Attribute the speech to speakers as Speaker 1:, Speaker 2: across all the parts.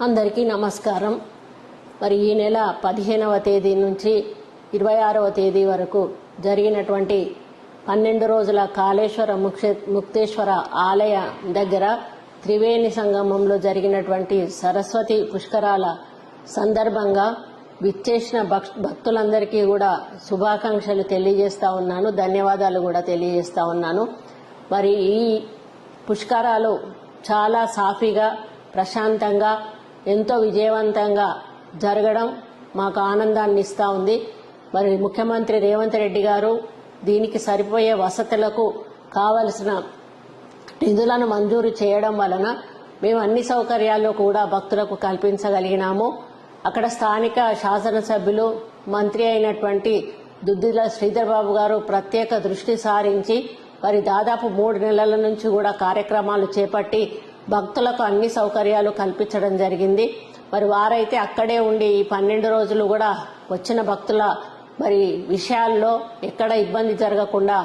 Speaker 1: అందరికీ నమస్కారం. మరి ఈ నెల పదిహేనవ తేదీ నుంచి ఇరవై ఆరవ తేదీ వరకు జరిగినటువంటి పన్నెండు రోజుల కాళేశ్వర ముక్షే- ముక్తేశ్వర ఆలయ దగ్గర త్రివేణి సంగమంలో జరిగినటువంటి సరస్వతి పుష్కరాల సందర్భంగా విచ్చేసిన భక్- భక్తులందరికీ కూడా శుభాకాంక్షలు తెలియజేస్తా ఉన్నాను. ధన్యవాదాలు కూడా తెలియజేస్తా ఉన్నాను. మరి ఈ పుష్కరాలు చాలా సాఫీగా ప్రశాంతంగా ఎంతో విజయవంతంగా జరగడం మాకు ఆనందాన్ని ఇస్తా ఉంది. మరి ముఖ్యమంత్రి రేవంత్ రెడ్డి గారు దీనికి సరిపోయే వసతులకు కావలసిన నిధులను మంజూరు చేయడం వలన మేము అన్ని సౌకర్యాలు కూడా భక్తులకు కల్పించగలిగినాము. అక్కడ స్థానిక శాసనసభ్యులు మంత్రి అయినటువంటి దుద్దిల శ్రీధర్ బాబు గారు ప్రత్యేక దృష్టి సారించి మరి దాదాపు మూడు నెలల నుంచి కూడా కార్యక్రమాలు చేపట్టి భక్తులకు అన్ని సౌకర్యాలు కల్పించడం జరిగింది. మరి వారైతే అక్కడే ఉండి ఈ పన్నెండు రోజులు కూడా వచ్చిన భక్తుల మరి విషయాల్లో ఎక్కడ ఇబ్బంది జరగకుండా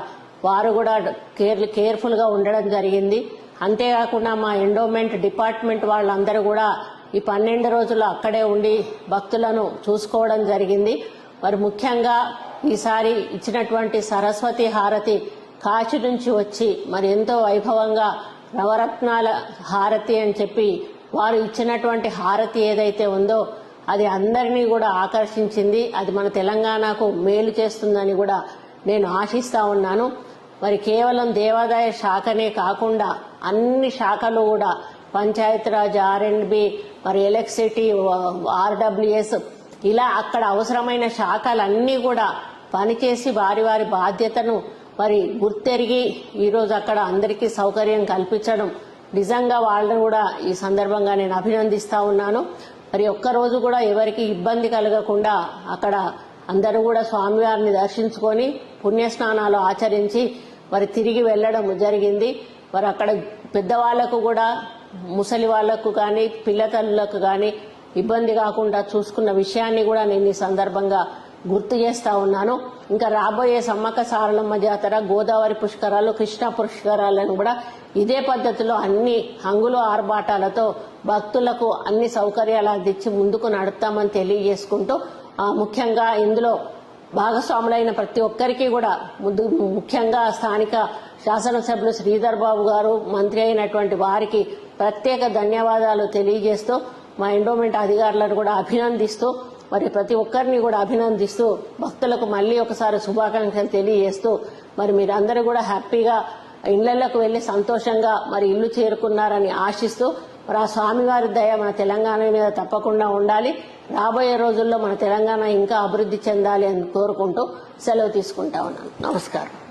Speaker 1: వారు కూడా కేర్ కేర్ఫుల్గా ఉండడం జరిగింది. అంతేకాకుండా మా ఎండోమెంట్ డిపార్ట్మెంట్ వాళ్ళందరూ కూడా ఈ పన్నెండు రోజులు అక్కడే ఉండి భక్తులను చూసుకోవడం జరిగింది. మరి ముఖ్యంగా ఈసారి ఇచ్చినటువంటి సరస్వతి హారతి కాశీ నుంచి వచ్చి మరి ఎంతో వైభవంగా నవరత్నాల హారతి అని చెప్పి వారు ఇచ్చినటువంటి హారతి ఏదైతే ఉందో అది అందరినీ కూడా ఆకర్షించింది. అది మన తెలంగాణకు మేలు చేస్తుందని కూడా నేను ఆశిస్తా ఉన్నాను. మరి కేవలం దేవాదాయ శాఖనే కాకుండా అన్ని శాఖలు కూడా పంచాయతీరాజ్ ఆర్ అండ్ మరి ఎలక్ట్రిసిటీ ఆర్డబ్ల్యూఎస్ ఇలా అక్కడ అవసరమైన శాఖలన్నీ కూడా పనిచేసి వారి వారి బాధ్యతను మరి గుర్తెరిగి ఈరోజు అక్కడ అందరికీ సౌకర్యం కల్పించడం నిజంగా వాళ్ళని కూడా ఈ సందర్భంగా నేను అభినందిస్తా ఉన్నాను. మరి ఒక్కరోజు కూడా ఎవరికి ఇబ్బంది కలగకుండా అక్కడ అందరూ కూడా స్వామివారిని దర్శించుకొని పుణ్యస్నానాలు ఆచరించి మరి తిరిగి వెళ్ళడం జరిగింది. మరి అక్కడ పెద్దవాళ్ళకు కూడా ముసలి వాళ్ళకు కానీ పిల్లతల్లులకు కానీ ఇబ్బంది కాకుండా చూసుకున్న విషయాన్ని కూడా నేను ఈ సందర్భంగా గుర్తు చేస్తా ఉన్నాను. ఇంకా రాబోయే సమ్మక్క సారలమ్మ జాతర గోదావరి పుష్కరాలు కృష్ణ పుష్కరాలను కూడా ఇదే పద్ధతిలో అన్ని హంగులు ఆర్భాటాలతో భక్తులకు అన్ని సౌకర్యాలు అందించి ముందుకు నడుపుతామని తెలియజేసుకుంటూ ముఖ్యంగా ఇందులో భాగస్వాములైన ప్రతి ఒక్కరికి కూడా ముందు ముఖ్యంగా స్థానిక శాసనసభ్యులు శ్రీధర్ బాబు గారు మంత్రి అయినటువంటి వారికి ప్రత్యేక ధన్యవాదాలు తెలియజేస్తూ మా ఎండోమెంట్ అధికారులను కూడా అభినందిస్తూ మరి ప్రతి ఒక్కరిని కూడా అభినందిస్తూ భక్తులకు మళ్ళీ ఒకసారి శుభాకాంక్షలు తెలియజేస్తూ మరి మీరందరూ కూడా హ్యాపీగా ఇళ్ళలోకి వెళ్ళి సంతోషంగా మరి ఇల్లు చేరుకున్నారని ఆశిస్తూ మరి ఆ స్వామివారి దయ మన తెలంగాణ మీద తప్పకుండా ఉండాలి. రాబోయే రోజుల్లో మన తెలంగాణ ఇంకా అభివృద్ధి చెందాలి అని కోరుకుంటూ సెలవు తీసుకుంటా ఉన్నాను. నమస్కారం.